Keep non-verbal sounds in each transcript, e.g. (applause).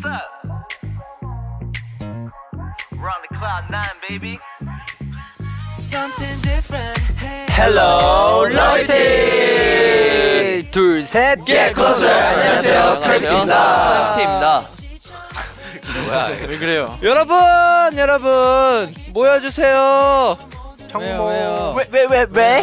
What's up? We're on the cloud nine, baby. Something different. Hey. Hello, 러비티! 둘, 셋, get closer! 안녕하세요, 크래프트입니다. 크래프트입니다. 왜 그래요? 여러분, 여러분, 모여주세요. 왜요, 왜요? 왜, 왜, 왜, 왜?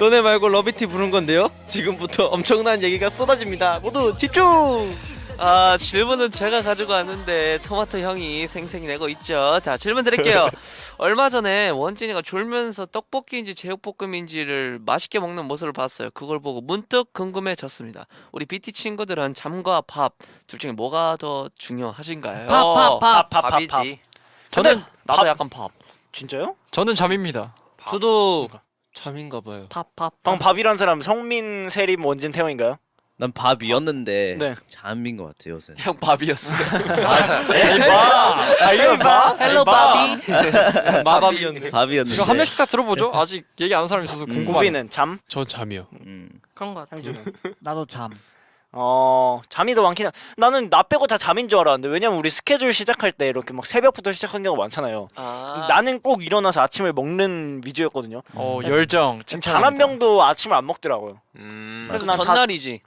너네 말고 러비티 부른 건데요? 지금부터 엄청난 얘기가 쏟아집니다. 모두 집중! 아 질문은 제가 가지고 왔는데 토마토 형이 생생히 내고 있죠. 자 질문 드릴게요. (laughs) 얼마 전에 원진이가 졸면서 떡볶이인지 제육볶음인지를 맛있게 먹는 모습을 봤어요. 그걸 보고 문득 궁금해졌습니다. 우리 BT 친구들은 잠과 밥 둘 중에 뭐가 더 중요하신가요? 밥, 밥, 밥, 밥이지. 저는 나도 밥- 약간 밥. 진짜요? 저는 잠입니다. 저도 잠인가 봐요. 밥 밥. 방금 밥이란 사람 성민, 세림, 원진, 태영인가요? 난 밥이었는데 네. 잠인 것 같아 요새. 형 밥이었어. 아 이건 봐? 헬로 바비. 마밥이었네. 밥이었는데. 이거 한 명씩 다 들어보죠. 아직 얘기 안 한 사람이 있어서 궁금하네. 우비는 잠? 저 잠이요. 음. 그런 것 같아. 나도 잠. 어 잠이 더 많긴 해. 나는 나 빼고 다 잠인 줄 알았는데 왜냐면 우리 스케줄 시작할 때 이렇게 막 새벽부터 시작한 경우가 많잖아요. 아. 나는 꼭 일어나서 아침을 먹는 위주였거든요. 어 열정. 단한 명도 아침을 안 먹더라고요. 음. 그래서 그난 다- 전날이지.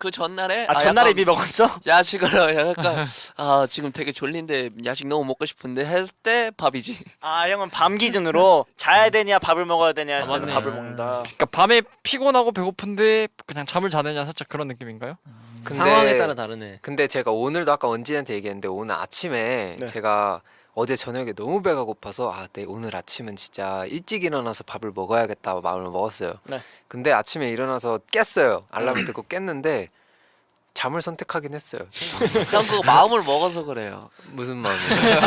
그 전날에 아 전날에 약간 이미 먹었어? 야식을 약간 (laughs) 아 지금 되게 졸린데 야식 너무 먹고 싶은데 할 때 밥이지. 아 형은 밤 기준으로 자야 되냐 밥을 먹어야 되냐 했을 때는 맞네. 밥을 먹는다. 그러니까 밤에 피곤하고 배고픈데 그냥 잠을 자느냐 살짝 그런 느낌인가요? 근데, 상황에 따라 다르네. 근데 제가 오늘도 아까 원진한테 얘기했는데 오늘 아침에 네. 제가 어제 저녁에 너무 배가 고파서 아, 네, 오늘 아침은 진짜 일찍 일어나서 밥을 먹어야겠다 마음을 먹었어요. 네. 근데 아침에 일어나서 깼어요. 알람을 (clears throat) 듣고 깼는데 잠을 선택하긴 했어요. (laughs) 형 그거 마음을 먹어서 그래요. 무슨 마음이에요?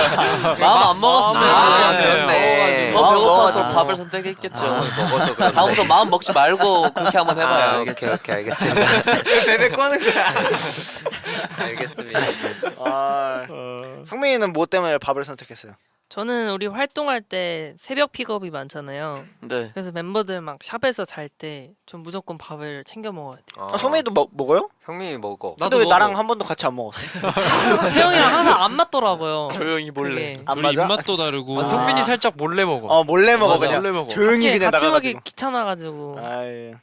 (laughs) 마음 안 먹었으면 아, 그냥 그렇네. 더 마음 배고파서 먹어서. 밥을 선택했겠죠. 마음을 먹어서 그런데. 다음부터 마음 먹지 말고 그렇게 한번 해봐요. 아? 오케이 오케이 알겠습니다. (laughs) 베베 꺼는 거야. (laughs) 알겠습니다. 아 성민이는 뭐 때문에 밥을 선택했어요? 저는 우리 활동할 때 새벽 픽업이 많잖아요. 네. 그래서 멤버들 막 샵에서 잘 때 좀 무조건 밥을 챙겨 먹어야 돼. 어, 아, 성민이도 먹, 먹어요? 성민이 먹어. 근데 나도 왜 먹어. 나랑 한 번도 같이 안 먹었어? (laughs) 태영이랑 항상 안 맞더라고요. 조용히 몰래. 그게. 안 우리 맞아? 입맛도 다르고 아, 성민이 살짝 몰래 먹어. 어 몰래 먹어 맞아, 그냥 몰래 먹어. 조용히 같이, 그냥 같이 나가가지고 먹기 귀찮아가지고. 아이,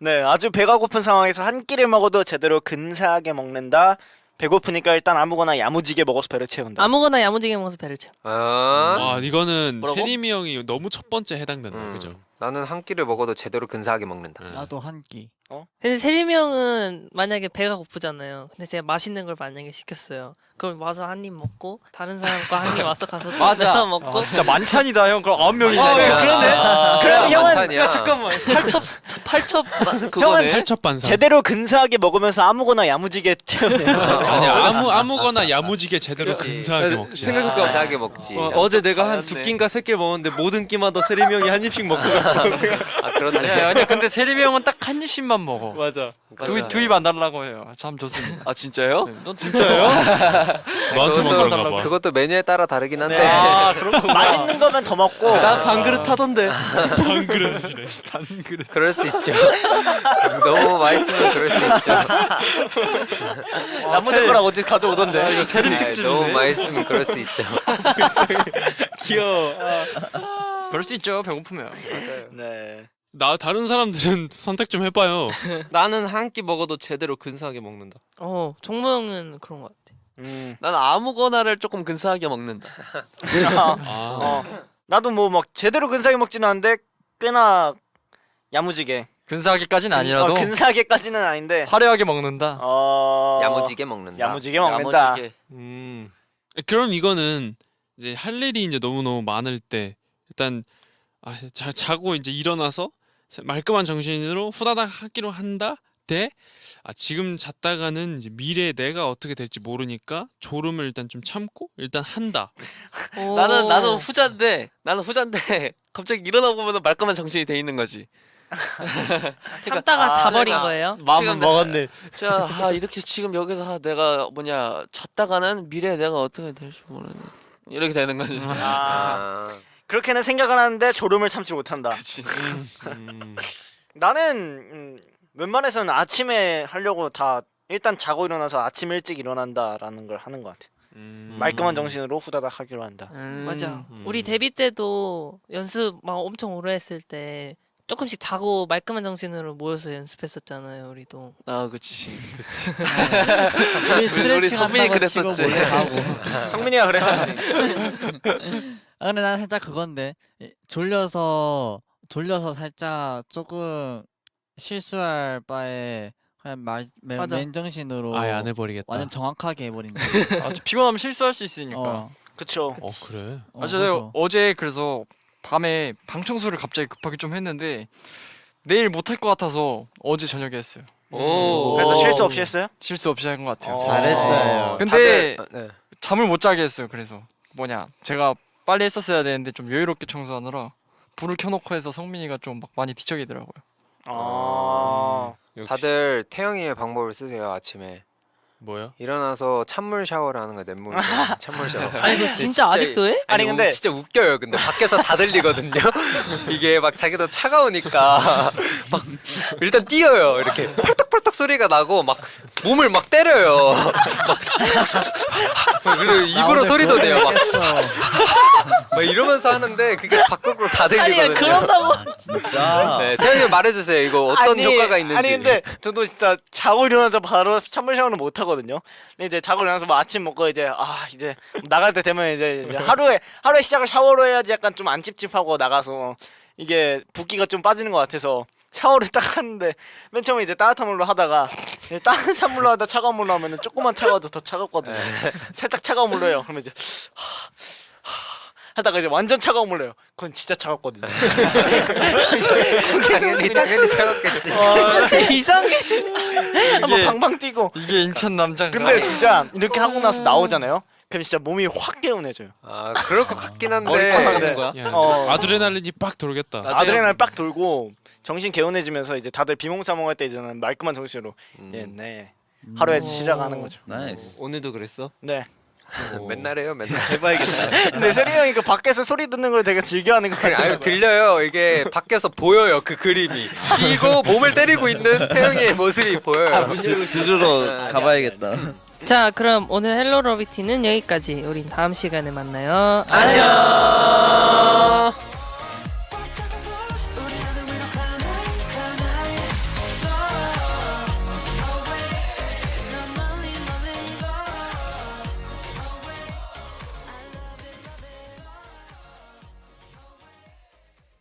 네 아주 배가 고픈 상황에서 한 끼를 먹어도 제대로 근사하게 먹는다 배고프니까 일단 아무거나 야무지게 먹어서 배를 채운다 아무거나 야무지게 먹어서 배를 채워. 아, 와 이거는 뭐라고? 세림이 형이 너무 첫 번째 해당된다. 음, 그죠? 나는 한 끼를 먹어도 제대로 근사하게 먹는다. 음. 나도 한 끼. 어? 근데 세림이 형은 만약에 배가 고프잖아요. 근데 제가 맛있는 걸 만약에 시켰어요. 그럼 와서 한 입 먹고 다른 사람과 한 입 와서 가서 또 맞아. 뺏어 먹고 아, 진짜 만찬이다 형. 그럼 아홉 명이잖아. 어, 예, 그러네. 그럼 형은 만찬이야. 야 잠깐만. 팔첩 팔첩 형은 그거네. 제- 팔첩 반상. 제대로 근사하게 먹으면서 아무거나 야무지게 채우네요 (laughs) 아니야 아무 아무거나 야무지게 제대로 그치. 근사하게 먹지. 생각해보니까 근사하게 먹지. 어, 어제 내가 한 잘했네. 두 끼인가 세 끼를 먹었는데 모든 끼마다 세림이 형이 한 입씩 먹고 갔어. (laughs) 아 그렇네. 아니야, 아니야. 근데 세림이 형은 딱 한 입씩만 먹어. 맞아. 두입 두입 안 달라고 해요. 참 좋습니다. 아 진짜요? 네, 넌 진짜요? (laughs) 너한테만 그것도- 그런가 봐. 그것도 메뉴에 따라 다르긴 한데. 아 (laughs) 그렇구나 맛있는 거면 더 먹고 나 반 그릇 하던데. (laughs) 반 그릇이래. 그럴 수 있죠. 너무 맛있으면 그럴 수 있죠. 나무 젓가락 어디 가져오던데 이거 세림 네, 특집이네. 너무 맛있으면 그럴 수 있죠. 귀여워. 그럴 수 있죠. 배고프면. 네 나 다른 사람들은 (laughs) 선택 좀 해봐요. (laughs) 나는 한 끼 먹어도 제대로 근사하게 먹는다. 어 종모 형은 그런 것 같아. 음. 난 아무거나를 조금 근사하게 먹는다. (laughs) 아, 아, 어. 나도 뭐 막 제대로 근사하게 먹지는 않는데 꽤나 야무지게 근사하게까지는 아니라도 어, 근사하게까지는 아닌데 화려하게 먹는다. 어 야무지게 먹는다. 야무지게 먹는다 야무지게. 음. 그럼 이거는 이제 할 일이 이제 너무 너무 많을 때 일단 아, 자, 자고 이제 일어나서 말끔한 정신으로 후다닥 하기로 한다. 대 아, 지금 잤다가는 이제 미래에 내가 어떻게 될지 모르니까 졸음을 일단 좀 참고 일단 한다. (laughs) 오. 나는 나는 후자인데 나는 후자인데 갑자기 일어나 보면 말끔한 정신이 돼 있는 거지. (laughs) 참다가 아, 자버린 내가- 거예요. 마음은 지금 먹었네. 자, 아, 이렇게 지금 여기서 아, 내가 뭐냐 잤다가는 미래에 내가 어떻게 될지 모르는 이렇게 되는 거지. 아, (laughs) 아, 그렇게는 생각을 하는데 졸음을 참지 못한다 그치. 음. (laughs) 나는 음, 웬만해서는 아침에 하려고 다 일단 자고 일어나서 아침 일찍 일어난다라는 걸 하는 것 같아. 음. 말끔한 정신으로 후다닥 하기로 한다. 맞아. 음. 우리 데뷔 때도 연습 막 엄청 오래 했을 때 조금씩 자고 말끔한 정신으로 모여서 연습했었잖아요. 우리도. 아 그치. 우리 우리 스트레칭 한다고 치고 그랬었지. 몰래 가고. (laughs) 성민이가 그랬었지. (laughs) 아 근데 난 살짝 그건데 이- 졸려서 졸려서 살짝 조금 실수할 바에 그냥 말, 맨, 맞아. 맨정신으로 아예 안 해버리겠다. 완전 정확하게 해버린다. (laughs) 아, 저 피곤하면 실수할 수 있으니까. 어, 그쵸. 어 그래? 어, 아, 저 그래서. 어제 그래서 밤에 방 청소를 갑자기 급하게 좀 했는데 내일 못할 것 같아서 어제 저녁에 했어요. 오. 그래서 실수 없이 했어요? 실수 없이 한 것 같아요. 어. 잘했어요. 근데 다들, 아, 네. 잠을 못 자게 했어요. 그래서 뭐냐 제가 빨리 했었어야 되는데 좀 여유롭게 청소하느라 불을 켜놓고 해서 성민이가 좀 막 많이 뒤척이더라고요. 아. 다들 태영이의 방법을 쓰세요 아침에 뭐야? 일어나서 찬물 샤워를 하는 거야 냇물 (laughs) 찬물 샤워 아니 이거 진짜 아직도 해? 아니, 우- 근데- 진짜 웃겨요 근데 밖에서 다 들리거든요 (laughs) 이게 막 자기도 차가우니까 (laughs) 막 일단 뛰어요 이렇게 펄떡펄떡 소리가 나고 막 몸을 막 때려요 (laughs) 막 그리고 입으로 소리도 내요 막. (laughs) 막 이러면서 하는데 그게 밖으로 다 들리거든요 아니야 그런다고. 진짜. 네, 태영이 말해주세요 이거 어떤 아니, 효과가 있는지 아니 근데 저도 진짜 자고 일어나서 바로 찬물 샤워는 못 하거든요. 근데 이제 자고 일어나서 뭐 아침 먹고 이제 아 이제 나갈 때 되면 이제, 이제 하루에 하루에 시작을 샤워로 해야지 약간 좀 안 찝찝하고 나가서 이게 붓기가 좀 빠지는 것 같아서 샤워를 딱 하는데 맨 처음에 이제 따뜻한 물로 하다가 이제 따뜻한 물로 하다 차가운 물로 하면은 조금만 차가워도 더 차갑거든요. 살짝 차가운 물로 해요. 그러면 이제 하, 하, 하다가 이제 완전 차가운 물로 해요. 그건 진짜 차갑거든요. 당연히 당연히 차갑겠지 이상해. 한번 방방 뛰고 이게 인천 남자. 근데 진짜 이렇게 하고 나서 나오잖아요. 그럼 진짜 몸이 확 개운해져요. 아 그럴 것 같긴 한데 어리광한데. 거야? 야, 어. 아드레날린이 빡 돌겠다. 맞아요. 아드레날린 빡 돌고 정신 개운해지면서 이제 다들 비몽사몽할 때 이제는 말끔한 정신으로 예, 네 하루에 시작하는 거죠. 나이스. 오늘도 그랬어? 네. 맨날 해요 (laughs) 맨날 해봐야겠다. 근데 세리 형이 그 밖에서 소리 듣는 걸 되게 즐겨하는 거 같아요. 들려요 이게 밖에서 보여요 그 그림이 뛰고 몸을 때리고 있는 태영이의 모습이 보여요 드- 들으러 가봐야겠다. 자 그럼 오늘 헬로 러비티는 여기까지. 우린 다음 시간에 만나요. 안녕.